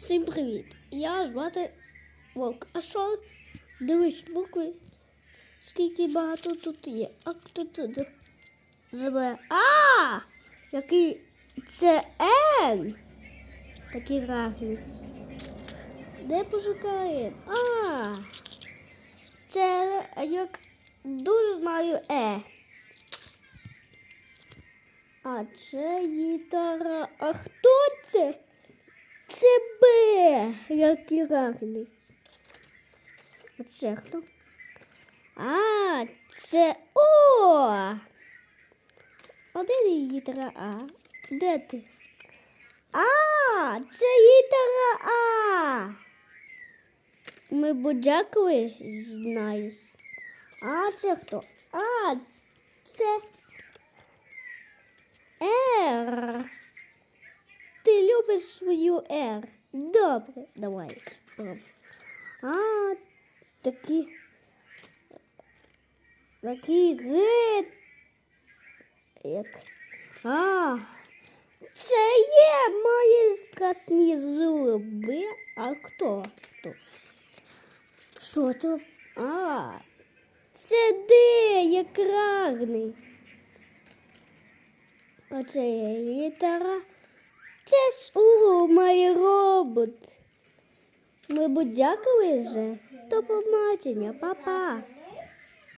Всім привіт! Я звати Вовк. А що? Дивись букви. Скільки багато тут є. А хто тут живе? А! Який це Н? Такий гарний. Де пошукаємо? А! Це як дуже знаю Е. А це гітара. А хто це? Це Б, який гарний. А це хто? А, це О. А де гітара А? Де ти? А, це гітара А. Ми будь-якої знаєш. А це хто? А, це Р. Ти любиш свою Р. Добре, давай. А, такі. Такі гид. Як. А. Це є мої страшні зуби. А хто? Хто? Що то? А. Це де як рагний. А це гітара. Це ж у мій робот. Ми будь дякували вже. До побачення, па-па.